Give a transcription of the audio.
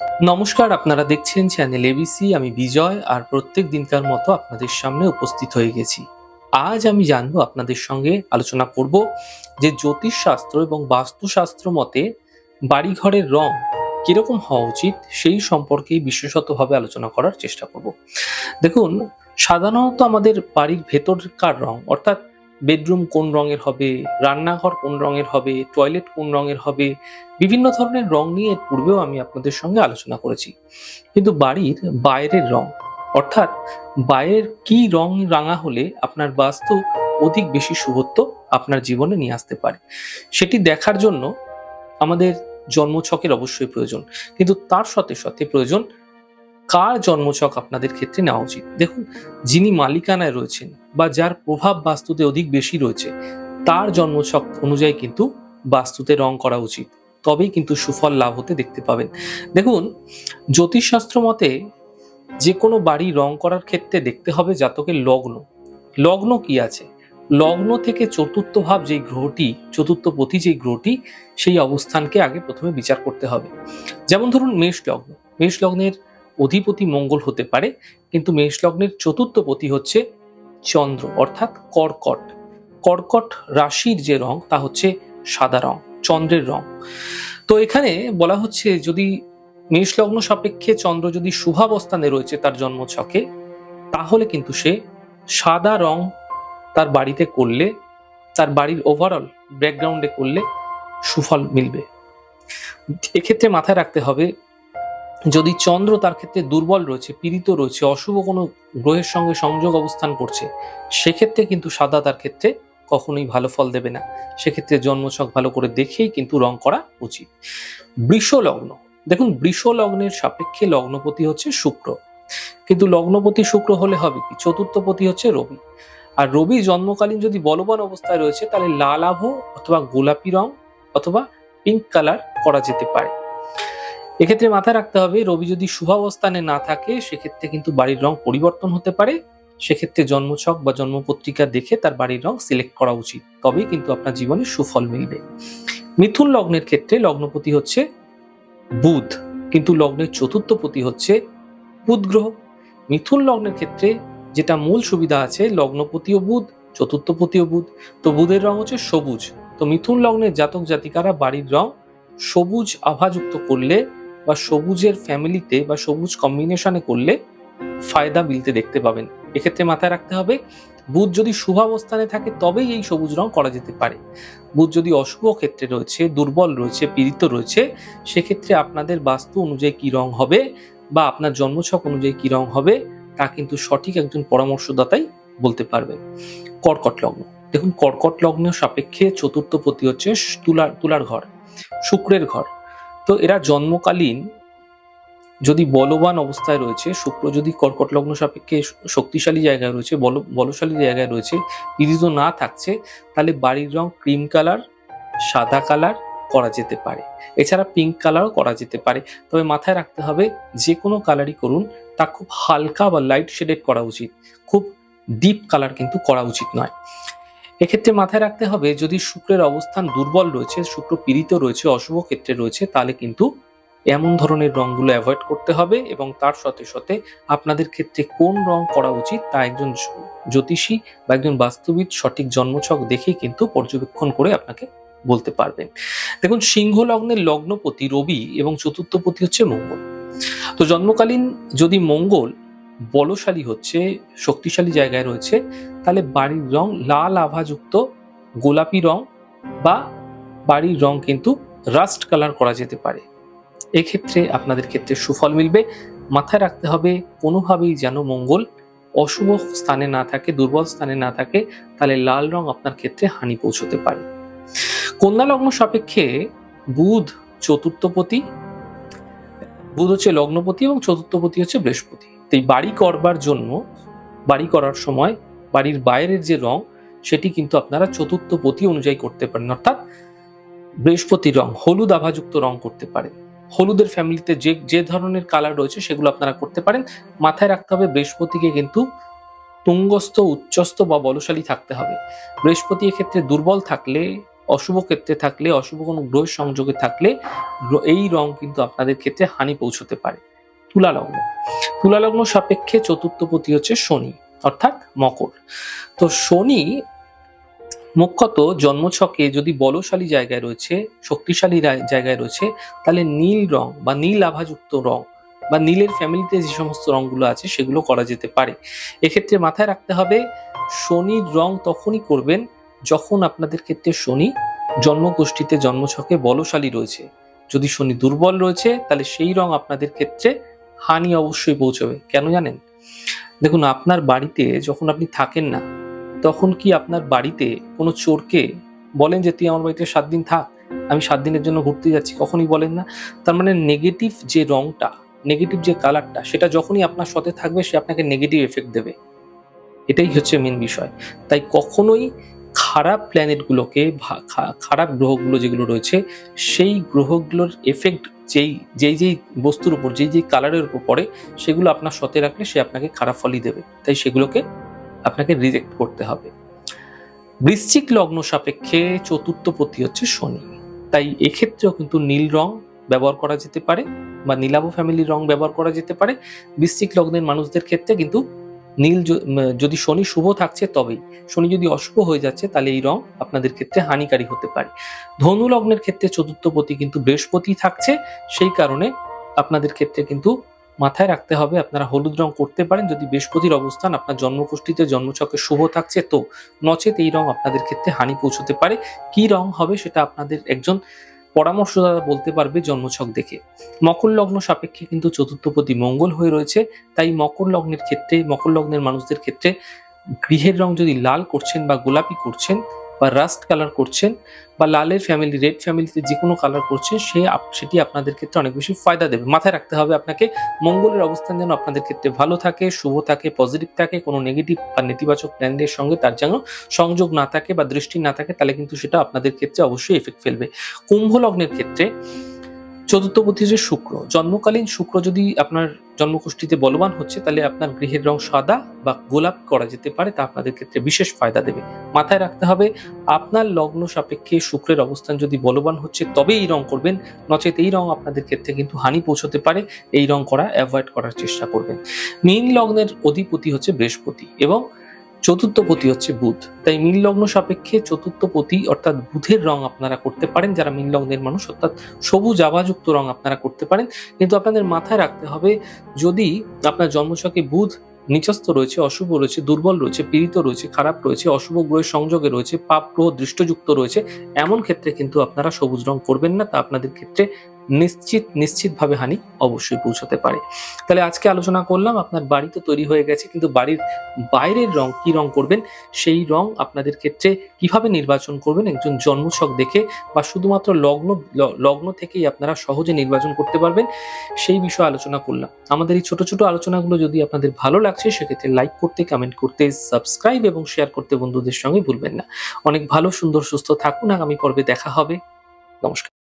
নমস্কার, আপনারা দেখছেন চ্যানেল এবিসি। আমি বিজয় আর প্রত্যেক দিনকার মতো আপনাদের সামনে উপস্থিত হয়ে গেছি। আজ আমি জানব আপনাদের সঙ্গে আলোচনা করব যে জ্যোতিষশাস্ত্র এবং বাস্তুশাস্ত্র মতে বাড়িঘরের রং কীরকম হওয়া উচিত সেই সম্পর্কেই বিশেষতভাবে আলোচনা করার চেষ্টা করব। দেখুন, সাধারণত আমাদের বাড়ির ভেতরকার রং, অর্থাৎ বেডরুম কোন রঙের হবে, রান্নাঘর কোন রঙের হবে, টয়লেট কোন রঙের হবে, বিভিন্ন ধরনের রং নিয়ে এর পূর্বেও আমি আপনাদের সঙ্গে আলোচনা করেছি। কিন্তু বাড়ির বাইরের রং, অর্থাৎ বাইরের কি রং রাঙা হলে আপনার বাস্তু অধিক বেশি শুভত্ব আপনার জীবনে নিয়ে আসতে পারে, সেটি দেখার জন্য আমাদের জন্মছকের অবশ্যই প্রয়োজন। কিন্তু তার সাথে সাথে প্রয়োজন কার জন্মছক আপনাদের ক্ষেত্রে নেওয়া উচিত? দেখুন, যিনি মালিকানায় রয়েছেন বা যার প্রভাব বাস্তুতে অধিক বেশি রয়েছে, তার জন্মছক অনুযায়ী কিন্তু বাস্তুতে রং করা উচিত। তবেই কিন্তু সুফল লাভ হতে দেখতে পাবেন। দেখুন, জ্যোতিষশাস্ত্র মতে যে কোনো বাড়ি রং করার ক্ষেত্রে দেখতে হবে জাতকের লগ্ন। লগ্ন কি আছে? লগ্ন থেকে চতুর্থ ভাব যেই গ্রহটি, চতুর্থ পথি যেই গ্রহটি, সেই অবস্থানকে আগে প্রথমে বিচার করতে হবে। যেমন ধরুন মেষ লগ্ন। মেষ লগ্নের অধিপতি মঙ্গল হতে পারে, কিন্তু মেষ লগ্নের চতুর্থ পতি হচ্ছে চন্দ্র, অর্থাৎ কর্কট। কর্কট রাশির যে রং, তা হচ্ছে সাদা রং, চন্দ্রের রং। তো এখানে বলা হচ্ছে, যদি মেষ লগ্ন সাপেক্ষে চন্দ্র যদি শুভাবস্থানে রয়েছে তার জন্মছকে, তাহলে কিন্তু সে সাদা রং তার বাড়িতে করলে, তার বাড়ির ওভারঅল ব্যাকগ্রাউন্ডে করলে সুফল মিলবে। এক্ষেত্রে মাথায় রাখতে হবে যদি চন্দ্র তার ক্ষেত্রে দুর্বল রয়েছে, পীড়িত রয়েছে, অশুভ কোনো গ্রহের সঙ্গে সংযোগ অবস্থান করছে, সেক্ষেত্রে কিন্তু সাদা তার ক্ষেত্রে কখনোই ভালো ফল দেবে না। সেক্ষেত্রে জন্মছক ভালো করে দেখেই কিন্তু রং করা উচিত। বৃষ লগ্ন, দেখুন বৃষ লগ্নের সাপেক্ষে লগ্নপতি হচ্ছে শুক্র। কিন্তু লগ্নপতি শুক্র হলে হবে কি? চতুর্থপতি হচ্ছে রবি। আর রবি জন্মকালীন যদি বলবান অবস্থায় রয়েছে, তাহলে লাল আভ অথবা গোলাপি রং অথবা পিঙ্ক কালার করা যেতে পারে। এক্ষেত্রে মাথায় রাখতে হবে, রবি যদি শুভাবস্থানে না থাকে, সেক্ষেত্রে কিন্তু বাড়ির রং পরিবর্তন হতে পারে। সেক্ষেত্রে জন্মছক বা জন্মপত্রিকা দেখে তার বাড়ির রং সিলেক্ট করা উচিত। তবেই কিন্তু আপনার জীবনে সুফল মিলবে। মিথুন লগ্নের ক্ষেত্রে লগ্নপতি হচ্ছে বুধ, কিন্তু লগ্নের চতুর্থ পতি হচ্ছে বুধ গ্রহ। মিথুন লগ্নের ক্ষেত্রে যেটা মূল সুবিধা আছে, লগ্নপতিও বুধ চতুর্থ পতিও বুধ। তো বুধের রং হচ্ছে সবুজ। তো মিথুন লগ্নের জাতক জাতিকারা বাড়ির রং সবুজ আভাযুক্ত করলে বা সবুজের ফ্যামিলিতে বা সবুজ কম্বিনেশনে করলে ফায়দা মিলতে দেখতে পাবেন। এক্ষেত্রে মাথায় রাখতে হবে, বুধ যদি শুভাবস্থানে থাকে তবেই এই সবুজ রং করা যেতে পারে। বুধ যদি অশুভ ক্ষেত্রে রয়েছে, দুর্বল রয়েছে, পীড়িত রয়েছে, সেক্ষেত্রে আপনাদের বাস্তু অনুযায়ী কি রং হবে বা আপনার জন্মছক অনুযায়ী কি রং হবে, তা কিন্তু সঠিক একজন পরামর্শদাতাই বলতে পারবেন। কর্কট লগ্ন। দেখুন, কর্কট লগ্ন সাপেক্ষে চতুর্থ প্রতি হচ্ছে তুলার তুলার ঘর, শুক্রের ঘর। তো এরা জন্মকালীন যদি বলবান অবস্থায় রয়েছে, শুক্র যদি কর্কট লগ্ন সাপেক্ষে শক্তিশালী জায়গায় রয়েছে, বল, বলশালী জায়গায় রয়েছে পীড়িত না থাকছে, তাহলে বাড়ির রং ক্রিম কালার, সাদা কালার করা যেতে পারে। এছাড়া পিঙ্ক কালারও করা যেতে পারে। তবে মাথায় রাখতে হবে, যে কোনো কালারই করুন, তা খুব হালকা বা লাইট শেডেড করা উচিত। খুব ডিপ কালার কিন্তু করা উচিত নয়। এক্ষেত্রে মাথায় রাখতে হবে, যদি শুক্রের অবস্থান দুর্বল রয়েছে, শুক্র পীড়িত রয়েছে, অশুভ ক্ষেত্রে রয়েছে, তাহলে কিন্তু এমন ধরনের রংগুলো অ্যাভয়েড করতে হবে এবং তার সাথে সাথে আপনাদের ক্ষেত্রে কোন রং করা উচিত তা একজন জ্যোতিষী বা একজন বাস্তবিক সঠিক জন্মছক দেখে কিন্তু পর্যবেক্ষণ করে আপনাকে বলতে পারবেন দেখুন, সিংহ লগ্নের লগ্নপতি রবি এবং চতুর্থপতি হচ্ছে মঙ্গল। তো জন্মকালীন যদি মঙ্গল বলশালী হচ্ছে, শক্তিশালী জায়গায় রয়েছে, তাহলে বাড়ির রং লাল আভাযুক্ত, গোলাপি রং বা বাড়ির রং কিন্তু রাস্ট কালার করা যেতে পারে। এক্ষেত্রে আপনাদের ক্ষেত্রে সুফল মিলবে। মাথায় রাখতে হবে, কোনোভাবেই যেন মঙ্গল অশুভ স্থানে না থাকে, দুর্বল স্থানে না থাকে, তাহলে লাল রং আপনার ক্ষেত্রে হানি পৌঁছতে পারে। কন্যা লগ্ন সাপেক্ষে বুধ চতুর্থপতি, বুধ হচ্ছে লগ্নপতি এবং চতুর্থপতি হচ্ছে বৃহস্পতি। তো এই বাড়ি করবার জন্য, বাড়ি করার সময় বাড়ির বাইরের যে রং, সেটি কিন্তু আপনারা চতুর্থ পতি অনুযায়ী করতে পারেন। অর্থাৎ বৃহস্পতি রং, হলুদ আভাযুক্ত রং করতে পারেন। হলুদের ফ্যামিলিতে যে যে ধরনের কালার রয়েছে সেগুলো আপনারা করতে পারেন। মাথায় রাখতে হবে বৃহস্পতিকে কিন্তু তুঙ্গস্থ, উচ্চস্থ বা বলশালী থাকতে হবে। বৃহস্পতি এক্ষেত্রে দুর্বল থাকলে, অশুভ ক্ষেত্রে থাকলে, অশুভ কোনো গ্রহের সংযোগে থাকলে, এই রং কিন্তু আপনাদের ক্ষেত্রে হানি পৌঁছতে পারে। তুলা লগ্ন তুলা লগ্ন সাপেক্ষে চতুর্থ পতি হচ্ছে শনি, অর্থাৎ মকর। তো শনি মুখ্যত জন্মছকে যদি বলশালী জায়গায় রয়েছে, শক্তিশালী জায়গায় রয়েছে, তাহলে নীল রং বা নীল আভাযুক্ত রং বা নীলের ফ্যামিলিতে যে সমস্ত রংগুলো আছে, সেগুলো করা যেতে পারে। এক্ষেত্রে মাথায় রাখতে হবে, শনির রং তখনই করবেন যখন আপনাদের ক্ষেত্রে শনি জন্মগোষ্ঠীতে জন্মছকে বলশালী রয়েছে। যদি শনি দুর্বল রয়েছে, তাহলে সেই রং আপনাদের ক্ষেত্রে হানি অবশ্যই পৌঁছবে। কেন জানেন? দেখুন, আপনার বাড়িতে যখন আপনি থাকেন না, তখন কি আপনার বাড়িতে কোনো চোরকে বলেন যে, তুই আমার বাড়িতে সাত দিন থাক, আমি সাত দিনের জন্য ঘুরতে যাচ্ছি কখনই বলেন না। তার মানে নেগেটিভ যে রংটা নেগেটিভ যে কালারটা সেটা যখনই আপনার সাথে থাকবে, সে আপনাকে নেগেটিভ এফেক্ট দেবে। এটাই হচ্ছে মেন বিষয়। তাই কখনোই খারাপ প্ল্যানেটগুলোকে খারাপ গ্রহগুলো যেগুলো রয়েছে, সেই গ্রহগুলোর এফেক্ট যেই যেই যেই বস্তুর উপর, যেই যেই কালারের উপর পড়ে, সেগুলো আপনার সাথে রাখলে সে আপনাকে খারাপ ফলই দেবে। তাই সেগুলোকে আপনাকে রিজেক্ট করতে হবে। বৃশ্চিক লগ্ন সাপেক্ষে চতুর্থ পতি হচ্ছে শনি। তাই এক্ষেত্রেও কিন্তু নীল রং ব্যবহার করা যেতে পারে বা নীলাভ ফ্যামিলির রং ব্যবহার করা যেতে পারে। বৃশ্চিক লগ্নের মানুষদের ক্ষেত্রে কিন্তু নীল যদি শনি শুভ থাকছে তবেই। শনি যদি অশুভ হয়ে যাচ্ছে, তাহলে এই রং আপনাদের ক্ষেত্রে হানিকারী হতে পারে। ধনু লগ্নের ক্ষেত্রে চতুর্থপতি কিন্তু বৃহস্পতি থাকছে, সেই কারণে আপনাদের ক্ষেত্রে কিন্তু মাথায় রাখতে হবে, আপনারা হলুদ রং করতে পারেন। যদি বৃহস্পতির অবস্থান আপনার জন্মকুষ্ঠিতে জন্মছকে শুভ থাকছে, তো নচেত এই রং আপনাদের ক্ষেত্রে হানি পৌঁছতে পারে। কি রং হবে সেটা আপনাদের একজন পরামর্শদাতা বলতে পারবে জন্মছক দেখে। মকর লগ্ন সাপেক্ষে কিন্তু চতুর্থপতি মঙ্গল হয়ে রয়েছে, তাই মকর লগ্নের ক্ষেত্রে, মকর লগ্নের মানুষদের ক্ষেত্রে গৃহের রং যদি লাল করছেন বা গোলাপি করছেন বা রাস্ট কালার করছেন বা লালের ফ্যামিলি রেড ফ্যামিলিতে যে কোনো কালার করছেন, সে সেটি আপনাদের ক্ষেত্রে অনেক বেশি ফায়দা দেবে। মাথায় রাখতে হবে আপনাকে মঙ্গলের অবস্থান যেন আপনাদের ক্ষেত্রে ভালো থাকে, শুভ থাকে পজিটিভ থাকে, কোনো নেগেটিভ বা নেতিবাচক প্ল্যানের সঙ্গে তার যেন সংযোগ না থাকে বা দৃষ্টি না থাকে, তাহলে কিন্তু সেটা আপনাদের ক্ষেত্রে অবশ্যই এফেক্ট ফেলবে। কুম্ভ লগ্নের ক্ষেত্রে চতুর্থপতি যে শুক্র। জন্মকালীন শুক্র যদি আপনার জন্মকুষ্ঠিতে বলবান হচ্ছে, তাহলে আপনার গৃহের রং সাদা বা গোলাপ করা যেতে পারে, তা আপনাদের ক্ষেত্রে বিশেষ ফায়দা দেবে। মাথায় রাখতে হবে, আপনার লগ্ন সাপেক্ষে শুক্রের অবস্থান যদি বলবান হচ্ছে তবে এই রং করবেন, নচেত এই রং আপনাদের ক্ষেত্রে কিন্তু হানি পৌঁছতে পারে, এই রং করা অ্যাভয়েড করার চেষ্টা করবেন। মীন লগ্নের অধিপতি হচ্ছে বৃহস্পতি এবং চতুর্থ পতি হচ্ছে বুধ। তাই মীন লগ্ন সাপেক্ষে চতুর্থ পতি অর্থাৎ বুধের রং আপনারা করতে পারেন। যারা মীন লগ্নের মানুষ, অর্থাৎ সবুজ আভাযুক্ত রং আপনারা করতে পারেন। কিন্তু আপনাদের মাথায় রাখতে হবে, যদি আপনার জন্মছকে বুধ নিচস্থ রয়েছে, অশুভ রয়েছে, দুর্বল রয়েছে, পীড়িত রয়েছে, খারাপ রয়েছে, অশুভ গ্রহের সংযোগে রয়েছে, পাপ গ্রহ দৃষ্টযুক্ত রয়েছে, এমন ক্ষেত্রে কিন্তু আপনারা সবুজ রং করবেন না। তা আপনাদের ক্ষেত্রে নিশ্চিত, নিশ্চিতভাবে হানি অবশ্যই পৌঁছতে পারে। তাহলে আজকে আলোচনা করলাম, আপনার বাড়ি তো তৈরি হয়ে গেছে, কিন্তু বাড়ির বাইরের রং কি রং করবেন? সেই রং আপনাদের ক্ষেত্রে কীভাবে নির্বাচন করবেন? একজন জন্মছক দেখে বা শুধুমাত্র লগ্ন লগ্ন থেকেই আপনারা সহজে নির্বাচন করতে পারবেন, সেই বিষয়ে আলোচনা করলাম। আমাদের এই ছোট ছোট আলোচনাগুলো যদি আপনাদের ভালো লাগছে, সেক্ষেত্রে লাইক করতে, কমেন্ট করতে, সাবস্ক্রাইব এবং শেয়ার করতে বন্ধুদের সঙ্গে ভুলবেন না। অনেক ভালো, সুন্দর, সুস্থ থাকুন। আগামী পর্বে দেখা হবে। নমস্কার।